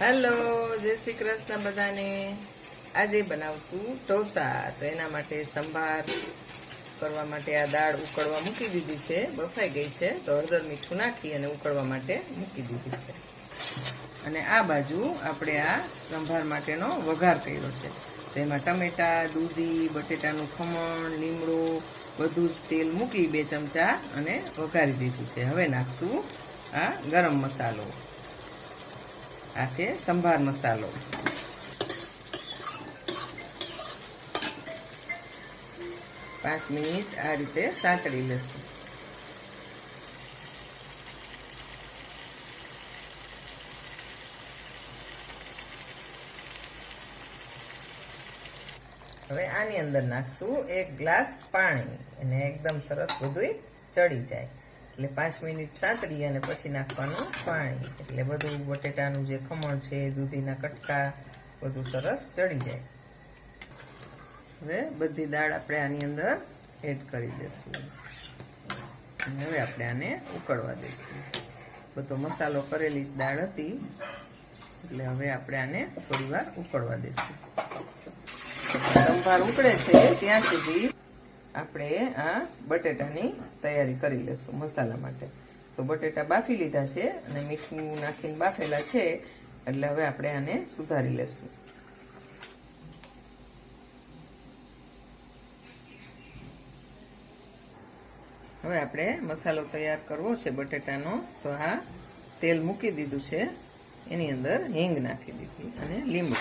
Hello જય શ્રી કૃષ્ણ બધાને. આજે બનાવશું ઢોસા. તો એના માટે સંભાર કરવા માટે આ દાળ ઉકળવા મૂકી દીધી છે. બફાઈ ગઈ છે. તો હળદર મીઠું નાખી અને ઉકળવા માટે મૂકી દીધી છે. અને આ બાજુ આપણે આ સંભાર માટેનો વઘાર કર્યો છે. તેમાં ટમેટા, દૂધી, બટેટાનું ખમણ, લીમડો, બધું જ તેલ મૂકી બે ચમચા અને વઘારી દીધું છે. હવે નાખશું આ ગરમ મસાલો. આ છે સંભાર મસાલો પાંચ મિનિટ આ રીતે સાંતળી લેશું હવે આની અંદર નાખશું એક ગ્લાસ પાણી અને એકદમ સરસ બધું ચડી જાય એટલે પાંચ મિનિટ સાંતળી અને પછી નાખવાનું પાણી. એટલે બધું બટેટાનું જે ખમણ છે, દૂધીના કટકા, બધું સરસ ચડી જાય. હવે બધી દાળ આપણે આની અંદર એડ કરી દઈશું. હવે આપણે આને ઉકળવા દઈશું. બધો મસાલો કરેલી જ દાળ હતી. એટલે હવે આપણે આને થોડી ઉકળવા દઈશું. સંભાર ઉકળે છે ત્યાં સુધી. આપણે, આ બટેટાની તૈયારી કરી લેશું મસાલા માટે. તો બટેટા બાફી લીધા છે અને મીઠું નાખીને બાફેલા છે એટલે હવે આપણે આને સુધારી લેશું. હવે આપણે મસાલો તૈયાર કરવો છે બટેટાનો. તો આ તેલ મૂકી દીધું છે. એની અંદર હિંગ નાખી દીધી અને લીંબુ.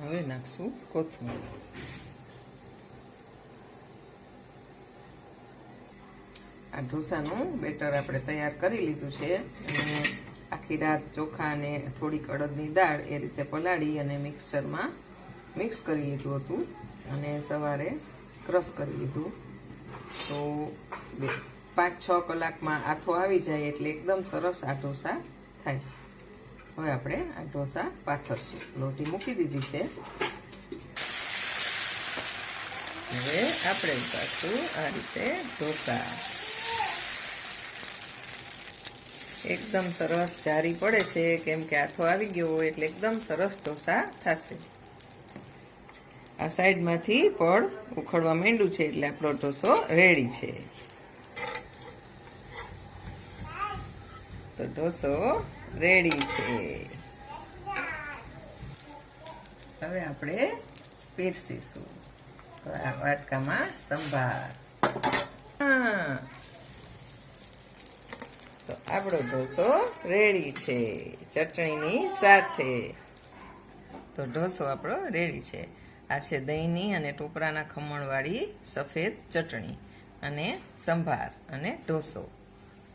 હવે નાખશું કોથમીર. આ ઢોસાનું બેટર આપણે તૈયાર કરી લીધું છે અને આખી રાત ચોખા અને થોડીક અડદની દાળ એ રીતે પલાળી અને મિક્સરમાં મિક્સ કરી લીધું હતું અને સવારે ક્રશ કરી લીધું. તો પાંચ છ કલાકમાં આથો આવી જાય એટલે એકદમ સરસ આ ઢોસા થાય. હવે આપણે આ ઢોસા પાથરશું. લોટી મૂકી દીધી છે. હવે આપણે ઉતારશું આ રીતે ઢોસા. એકદમ સરસ જારી પડે છે, કેમ કે આથો આવી ગયો હોય એટલે એકદમ સરસ ઢોસા થશે. આ સાઈડમાંથી પણ ઉખડવા માંડ્યું છે એટલે આપણો ઢોસો રેડી છે. તો ઢોસો રેડી છે. હવે આપણે પીરસીશું. વાટકામાં સંભાર. તો આપણો ઢોસો રેડી છે ચટણીની સાથે. તો ઢોસો આપણો રેડી છે. આ છે દહીંની અને ટોપરાના ખમણવાળી સફેદ ચટણી અને સંભાર અને ઢોસો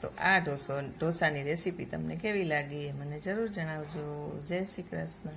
તો આ ઢોસો, ઢોસાની રેસીપી તમને કેવી લાગી એ મને જરૂર જણાવજો. જય શ્રી કૃષ્ણ.